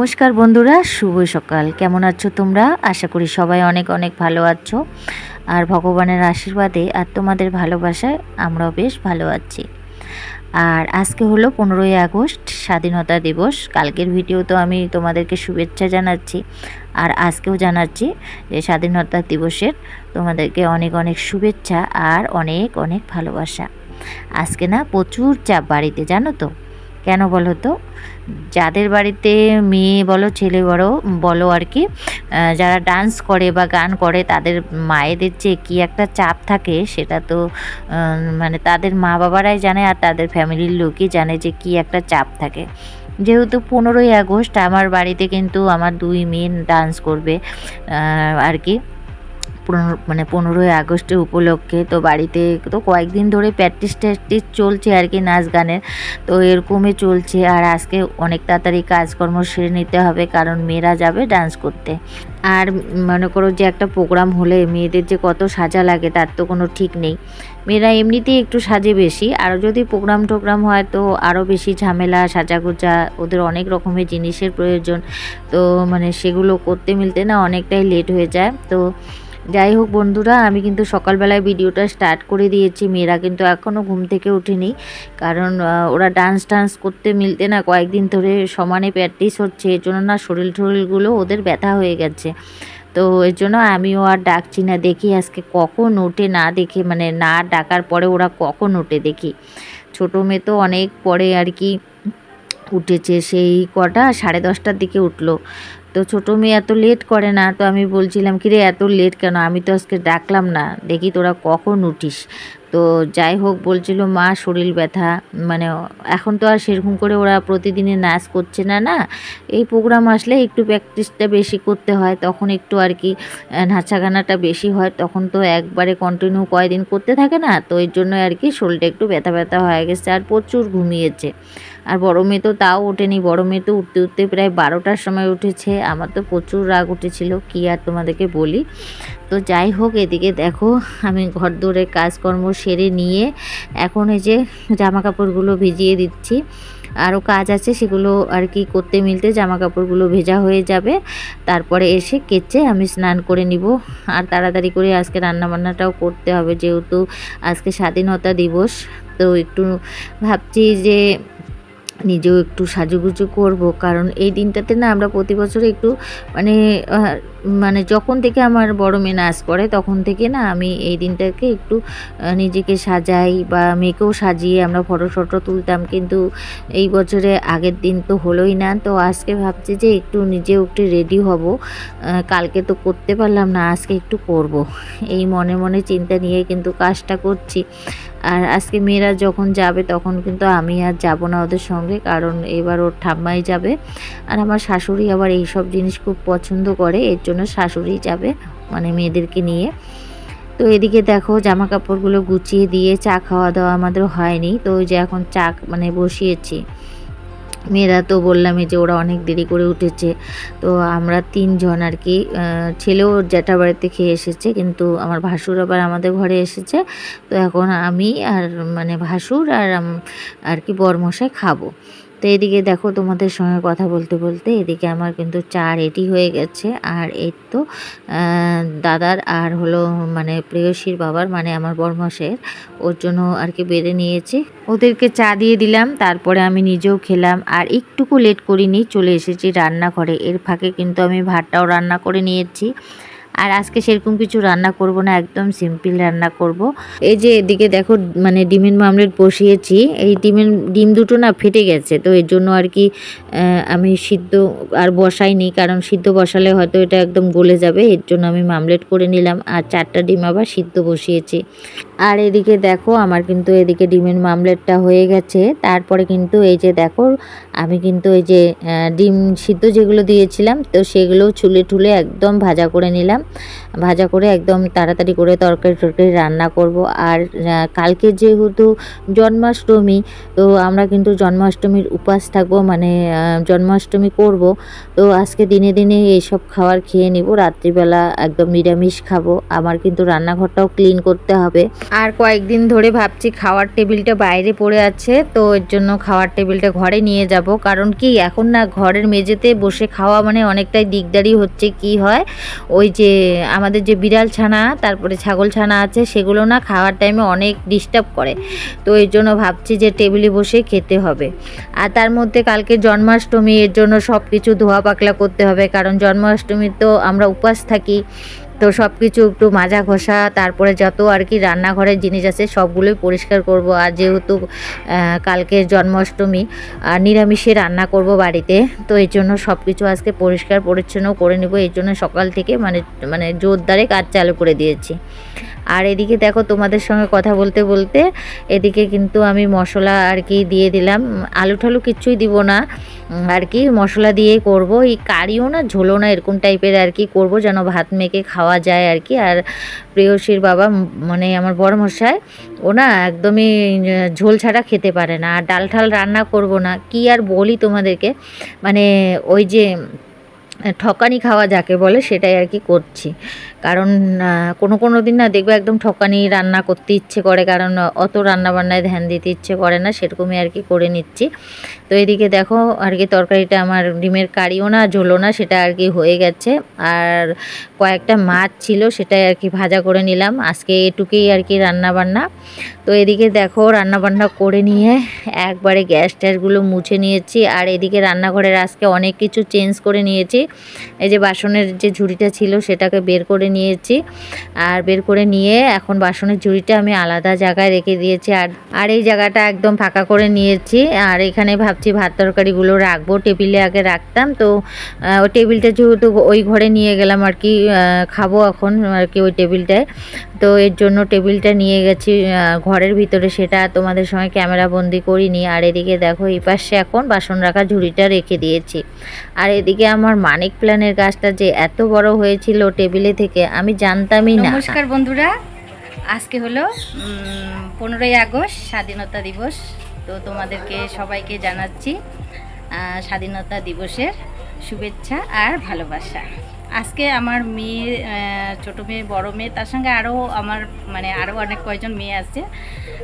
নমস্কার বন্ধুরা, শুভ সকাল। কেমন আছো তোমরা? আশা করি সবাই অনেক অনেক ভালো আছো। আর ভগবানের আশীর্বাদে আর তোমাদের ভালোবাসায় আমরাও বেশ ভালো আছি। আর আজকে হলো পনেরোই আগস্ট, স্বাধীনতা দিবস। কালকের ভিডিও তো আমি তোমাদেরকে শুভেচ্ছা জানাচ্ছি। আর আজকেও জানাচ্ছি যে স্বাধীনতা দিবসের তোমাদেরকে অনেক অনেক শুভেচ্ছা আর অনেক অনেক ভালোবাসা। আজকে না প্রচুর চাপ বাড়িতে, জানো তো? কেন বলো তো? যাদের বাড়িতে মেয়ে বলো, ছেলে বড়, বলো আর কি যারা ডান্স করে বা গান করে, তাদের মায়েদের যে কী একটা চাপ থাকে, সেটা তো মানে তাদের মা বাবারাই জানে আর তাদের ফ্যামিলির লোকই জানে যে কী একটা চাপ থাকে। যেহেতু পনেরোই আগস্ট, আমার বাড়িতে কিন্তু আমার দুই মেয়ে ডান্স করবে আর কি। মানে পনেরোই আগস্টের উপলক্ষে। তো বাড়িতে তো কয়েকদিন ধরে প্র্যাকটিস ট্যাকটিস চলছে আর কি নাচ গানের। তো এরকমই চলছে আর আজকে অনেক তাড়াতাড়ি কাজকর্ম সেরে নিতে হবে কারণ মেয়েরা যাবে ডান্স করতে। আর মনে করো যে একটা প্রোগ্রাম হলে মেয়েদের যে কত সাজা লাগে তার তো কোনো ঠিক নেই। মেয়েরা এমনিতেই একটু সাজে বেশি। আর যদি প্রোগ্রাম টোগ্রাম হয় তো আরও বেশি ঝামেলা, সাজাগোজা, ওদের অনেক রকমের জিনিসের প্রয়োজন। তো মানে সেগুলো করতে মিলতে না অনেকটাই লেট হয়ে যায়। তো যাই হোক বন্ধুরা, আমি কিন্তু সকালবেলায় ভিডিওটা স্টার্ট করে দিয়েছি। মেয়েরা কিন্তু এখনও ঘুম থেকে ওঠেনি। কারণ ওরা ডান্স টান্স করতে মিলতে না কয়েকদিন ধরে সমানে প্র্যাকটিস হচ্ছে। এর জন্য না শরীর টরিলগুলো ওদের ব্যথা হয়ে গেছে। তো এর জন্য আমিও আর ডাকছি না, দেখি আজকে কখন ওঠে না দেখে মানে না ডাকার পরে ওরা কখন ওঠে দেখি। ছোটো মেয়ে তো অনেক পরে আর কি উঠেছে, সেই কটা, সাড়ে দশটার দিকে উঠল। তো ছোটো মেয়ে এত লেট করে না, তো আমি বলছিলাম কি রে এত লেট কেন? আমি তো আজকে ডাকলাম না। দেখি তোরা কখন উঠিস? তো যাই হোক, বলছিল, মা, শরীর ব্যথা। মানে এখন তো আর সেরকম করে ওরা প্রতিদিনে নাচ করছে না না? এই প্রোগ্রাম আসলে একটু প্র্যাকটিসটা বেশি করতে হয়। তখন একটু আর কি নাচাগানাটা বেশি হয়। তখন তো একবারে কন্টিনিউ কয়দিন করতে থাকে না? তো এর জন্য আর কি শরীরটা একটু ব্যথা ব্যথা হয়ে গেছে আর প্রচুর ঘুমিয়েছে। আর বড় মেয়ে তো তাও ওঠেনি। বড় মেয়ে তো উঠতে উঠতে প্রায় বারোটার সময় উঠেছে। আমার তো প্রচুর রাগ উঠেছিল, কি আর তোমাদেরকে বলি। তো যাই হোক, এদিকে দেখো, আমি ঘর দৌড়ে কাজকর্ম সেরে নিয়ে এখন এই যে জামা কাপড়গুলো ভিজিয়ে দিচ্ছি। আরও কাজ আছে, সেগুলো আর কি করতে মিলতে জামা কাপড়গুলো ভেজা হয়ে যাবে। তারপরে এসে কেচে আমি স্নান করে নিব। আর তাড়াতাড়ি করে আজকে রান্নাবান্নাটাও করতে হবে, যেহেতু আজকে স্বাধীনতা দিবস। তো একটু ভাবছি যে নিজেও একটু সাজুগুজু করব। কারণ এই দিনটাতে না আমরা প্রতি বছর একটু মানে মানে যখন থেকে আমার বড় মেয়ে নাচ করে তখন থেকে না আমি এই দিনটাকে একটু নিজেকে সাজাই বা মেয়েকেও সাজিয়ে আমরা ফটো ফটো তুলতাম। কিন্তু এই বছরে আগের দিন তো হলোই না। তো আজকে ভাবছি যে একটু নিজেও একটু রেডি হব। কালকে তো করতে পারলাম না, আজকে একটু করব। এই মনে মনে চিন্তা নিয়ে কিন্তু কাজটা করছি। আর আজকে মেয়েরা যখন যাবে, তখন কিন্তু আমি আর যাব না ওদের সঙ্গে, কারণ এবার ওর ঠাম্মাই যাবে। আর আমার শাশুড়ি আবার এইসব জিনিস খুব পছন্দ করে, এর জন্য শাশুড়ি যাবে মানে মেয়েদেরকে নিয়ে। তো এদিকে দেখো জামা কাপড়গুলো গুছিয়ে দিয়ে চা খাওয়া দাওয়া আমাদের হয়নি। তো ওই যে এখন চা মানে বসিয়েছি। মেয়েরা তো বললামই যে ওরা অনেক দেরি করে উঠেছে। তো আমরা তিনজন আর কি ছেলেও জ্যাঠা বাড়িতে খেয়ে এসেছে, কিন্তু আমার ভাসুর আবার আমাদের ঘরে এসেছে। তো এখন আমি আর মানে ভাসুর আর আর কি বরমশাই খাব। তো এদিকে দেখো তোমাদের সঙ্গে কথা বলতে বলতে এদিকে আমার কিন্তু চা রেডি হয়ে গেছে। আর এই তো দাদার আর হলো মানে প্রেয়সীর বাবার মানে আমার বরমশের ওর জন্য আর কি বেড়ে নিয়েছে। ওদেরকে চা দিয়ে দিলাম, তারপরে আমি নিজেও খেলাম। আর একটুকু লেট করিনি, চলে এসেছি রান্নাঘরে। এর ফাঁকে কিন্তু আমি ভাতটাও রান্না করে নিয়েছি। আর আজকে সেরকম কিছু রান্না করব না, একদম সিম্পল রান্না করব। এই যে এদিকে দেখো মানে ডিমের মামলেট বসিয়েছি, এই ডিমের, ডিম দুটো না ফেটে গেছে, তো এর জন্য আর কি আমি সিদ্ধ আর বসাইনি, কারণ সিদ্ধ বসালে হয়তো এটা একদম গলে যাবে, এর জন্য আমি মামলেট করে নিলাম, আর চারটা ডিম আবার সিদ্ধ বসিয়েছি। আর এদিকে দেখো, আমার কিন্তু এদিকে ডিমের মামলেটটা হয়ে গেছে। তারপরে কিন্তু এই যে দেখো, আমি কিন্তু এই যে ডিম সিদ্ধ যেগুলো দিয়েছিলাম, তো সেগুলো ছুলে ঠুলে একদম ভাজা করে নিলাম। ভাজা করে একদম তাড়াতাড়ি করে তরকারি টরকারি রান্না করব। আর কালকে যেহেতু জন্মাষ্টমী, তো আমরা কিন্তু জন্মাষ্টমীর উপাস থাকব মানে জন্মাষ্টমী করব। তো আজকে দিনে দিনে এইসব খাবার খেয়ে নিব, রাত্রিবেলা একদম নিরামিষ খাব। আমার কিন্তু রান্নাঘরটাও ক্লিন করতে হবে। আর কয়েকদিন ধরে ভাবছি খাওয়ার টেবিলটা বাইরে পড়ে আছে, তো এর জন্য খাওয়ার টেবিলটা ঘরে নিয়ে যাব। কারণ কি, এখন না ঘরের মেঝেতে বসে খাওয়া মানে অনেকটাই দিকদারি হচ্ছে কি হয়। ওই যে আমাদের যে বিড়াল ছানা, তারপরে ছাগল ছানা আছে, সেগুলো না খাওয়ার টাইমে অনেক ডিস্টার্ব করে। তো এর জন্য ভাবছি যে টেবিলে বসে খেতে হবে। আর তার মধ্যে কালকে জন্মাষ্টমী, এর জন্য সব কিছু ধোয়া পাকলা করতে হবে। কারণ জন্মাষ্টমী তো আমরা উপাস থাকি। তো সব কিছু একটু মাজা ঘষা, তারপরে যত আর কি রান্নাঘরের জিনিস আছে সবগুলোই পরিষ্কার করব। আর যেহেতু কালকে জন্মাষ্টমী, আর নিরামিষে রান্না করব বাড়িতে, তো এই জন্য সব কিছু আজকে পরিষ্কার পরিচ্ছন্ন করে নেব। এই জন্য সকাল থেকে মানে মানে জোরদারে কাজ চালু করে দিয়েছি। আর এদিকে দেখো তোমাদের সঙ্গে কথা বলতে বলতে এদিকে কিন্তু আমি মশলা আর কি দিয়ে দিলাম। আলু ঠালু কিচ্ছুই দিব না। আর কি মশলা দিয়ে করব। এই কারিও না ঝোলও না এরকম টাইপের আর কি করব যেন ভাত মেখে খাওয়া যায় আর কি। আর প্রেয়সীর বাবা মানে আমার বড় মশাই ও না একদমই ঝোল ছাড়া খেতে পারে না। আর ডাল ঠাল রান্না করব না। কি আর বলি তোমাদেরকে? মানে ওই যে ঠকানি খাওয়া যাকে বলে সেটাই আর কি করছি। কারণ কোনো কোনো দিন না দেখবে একদম ঠকানি রান্না করতে ইচ্ছে করে, কারণ অত রান্না বান্নায় ধ্যান দিতে ইচ্ছে করে না, সেরকমই আর কি করে নিচ্ছি। তো এদিকে দেখো, আর কি তরকারিটা আমার ডিমের কারিও না ঝোলো না, সেটা আর কি হয়ে গেছে। আর কয়েকটা মাছ ছিল, সেটাই আর কি ভাজা করে নিলাম। আজকে এটুকুই আর কি রান্না বান্না তো এদিকে দেখো রান্না বান্না করে নিয়ে একবারে গ্যাস ট্যাসগুলো মুছে নিয়েছি। আর এদিকে রান্নাঘরের আজকে অনেক কিছু চেঞ্জ করে নিয়েছি। এই যে বাসনের যে ঝুড়িটা ছিল, সেটাকে বের করে নিয়েছি। আর বের করে নিয়ে এখন বাসনের ঝুড়িটা আমি আলাদা জায়গায় রেখে দিয়েছি। আর আর এই জায়গাটা একদম ফাঁকা করে নিয়েছি। আর এখানে ভাবছি ভাত তরকারিগুলো রাখব। টেবিলে আগে রাখতাম। তো ওই টেবিলটা যেহেতু ওই ঘরে নিয়ে গেলাম আর কি খাব এখন আর কি ওই টেবিলটায়। তো এর জন্য টেবিলটা নিয়ে গেছি ঘরের ভিতরে। সেটা তোমাদের সঙ্গে ক্যামেরা বন্দি করিনি। আর এদিকে দেখো, এই পাশে এখন বাসন রাখা ঝুড়িটা রেখে দিয়েছি। আর এদিকে আমার মানিক প্ল্যানের গাছটা যে এত বড় হয়েছিল টেবিলে থেকে, আমি জানতামই না। নমস্কার বন্ধুরা। আজকে হলো পনেরোই আগস্ট, স্বাধীনতা দিবস। তো তোমাদেরকে সবাইকে জানাচ্ছি স্বাধীনতা দিবসের শুভেচ্ছা আর ভালোবাসা। আজকে আমার মেয়ে ছোটো মেয়ে, বড় মেয়ে, তার সঙ্গে আরও আমার মানে আরও অনেক কয়েকজন মেয়ে আছে।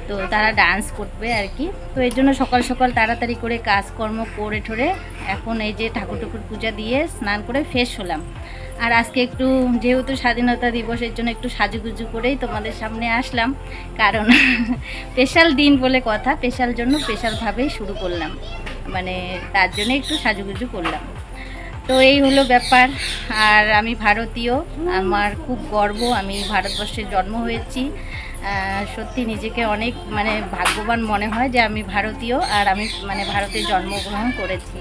তো তারা ডান্স করবে আর কি। তো এই জন্য সকাল সকাল তাড়াতাড়ি করে কাজকর্ম করে ঠরে এখন এই যে ঠাকুর ঠাকুর পূজা দিয়ে স্নান করে ফ্রেশ হলাম। আর আজকে একটু, যেহেতু স্বাধীনতা দিবসের জন্য একটু সাজুগুজু করেই তোমাদের সামনে আসলাম। কারণ স্পেশাল দিন বলে কথা স্পেশাল জন্য স্পেশালভাবেই শুরু করলাম। মানে তার জন্য একটু সাজুগুজু করলাম। তো এই হলো ব্যাপার। আর আমি ভারতীয়, আমার খুব গর্ব, আমি ভারতবর্ষে জন্ম হয়েছি। সত্যি নিজেকে অনেক মানে ভাগ্যবান মনে হয় যে আমি ভারতীয়, আর আমি মানে ভারতে জন্মগ্রহণ করেছি।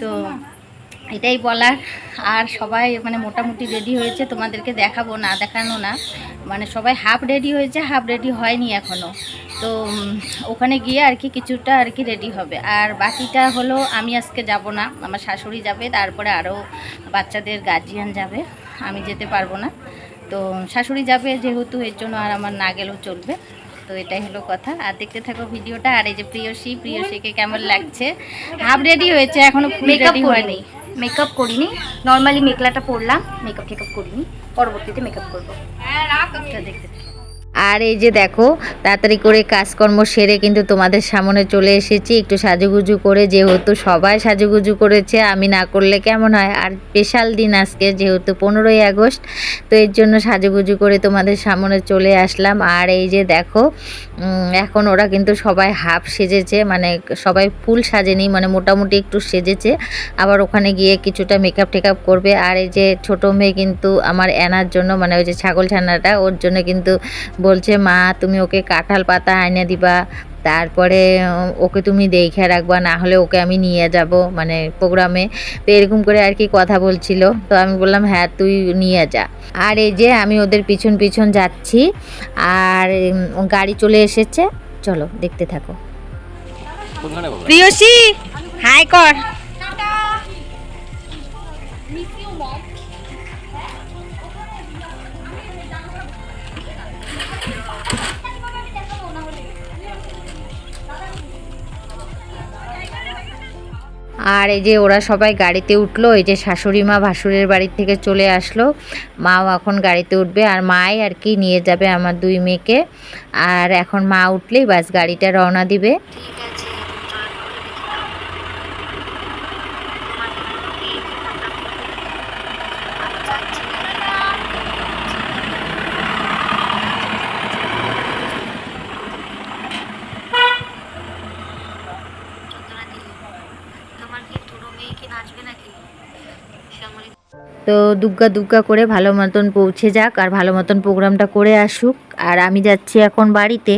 তো এটাই বলার। আর সবাই মানে মোটামুটি রেডি হয়েছে তোমাদেরকে দেখাবো না দেখানো না। মানে সবাই হাফ রেডি হয়েছে হাফ রেডি হয়নি এখনও তো ওখানে গিয়ে আর কি কিছুটা আর কি রেডি হবে। আর বাকিটা হলো আমি আজকে যাব না আমার শাশুড়ি যাবে তারপরে আরও বাচ্চাদের গার্জিয়ান যাবে আমি যেতে পারব না। তো শাশুড়ি যাবে যেহেতু এর জন্য আর আমার না গেলেও চলবে। তো এটাই হলো কথা। আর দেখতে থাকো ভিডিওটা আর এই যে প্রিয়সী প্রিয়সীকে কেমন লাগছে? হাফ রেডি হয়েছে এখনও মেকআপ রেডি হয়নি। মেকআপ করিনি। নর্মালি মেকলাটা পরলাম মেকআপ টেকআপ করিনি পরবর্তীতে মেকআপ করব। তো দেখতে। আর এই যে দেখো, তাড়াতাড়ি করে কাজকর্ম সেরে কিন্তু তোমাদের সামনে চলে এসেছি। একটু সাজুগুজু করে, যেহেতু সবাই সাজুগুজু করেছে, আমি না করলে কেমন হয়? আর স্পেশাল দিন আজকে, যেহেতু পনেরোই আগস্ট, তো এর জন্য সাজুগুজু করে তোমাদের সামনে চলে আসলাম। আর এই যে দেখো এখন ওরা কিন্তু সবাই হাফ সেজেছে মানে সবাই ফুল সাজেনি মানে মোটামুটি একটু সেজেছে। আবার ওখানে গিয়ে কিছুটা মেকআপ টেকআপ করবে। আর এই যে ছোটো মেয়ে কিন্তু আমার এনার জন্য মানে ওই যে ছাগল ছানাটা, ওর জন্য কিন্তু বলছে মা তুমি ওকে কাঁঠাল পাতা আইনে দিবা তারপরে ওকে তুমি দেখে রাখবা না হলে ওকে আমি নিয়ে যাব। মানে প্রোগ্রামে তো এরকম করে আর কি কথা বলছিল। তো আমি বললাম হ্যাঁ তুই নিয়ে যা। আর এই যে আমি ওদের পিছন পিছন যাচ্ছি আর গাড়ি চলে এসেছে। চলো দেখতে থাকো। প্রিয়সী হাই কর। আর এই যে ওরা সবাই গাড়িতে উঠল, এই যে শাশুড়ি মা ভাসুরের বাড়ি থেকে চলে আসলো। মাও এখন গাড়িতে উঠবে আর মাই আর কি নিয়ে যাবে আমার দুই মেয়েকে। আর এখন মা উঠলেই বাস গাড়িটা রওনা দিবে। তো দুগ্গা দুগ্গা করে ভালো মতন পৌঁছে যাক আর ভালো মতন প্রোগ্রামটা করে আসুক। আর আমি যাচ্ছি এখন বাড়িতে।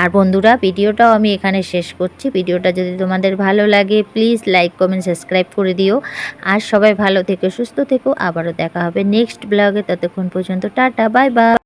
আর বন্ধুরা, ভিডিওটাও আমি এখানে শেষ করছি। ভিডিওটা যদি তোমাদের ভালো লাগে প্লিজ লাইক কমেন্ট সাবস্ক্রাইব করে দিও। আর সবাই ভালো থেকো, সুস্থ থেকো। আবারও দেখা হবে নেক্সট ব্লগে ততক্ষণ পর্যন্ত টাটা বাই বাই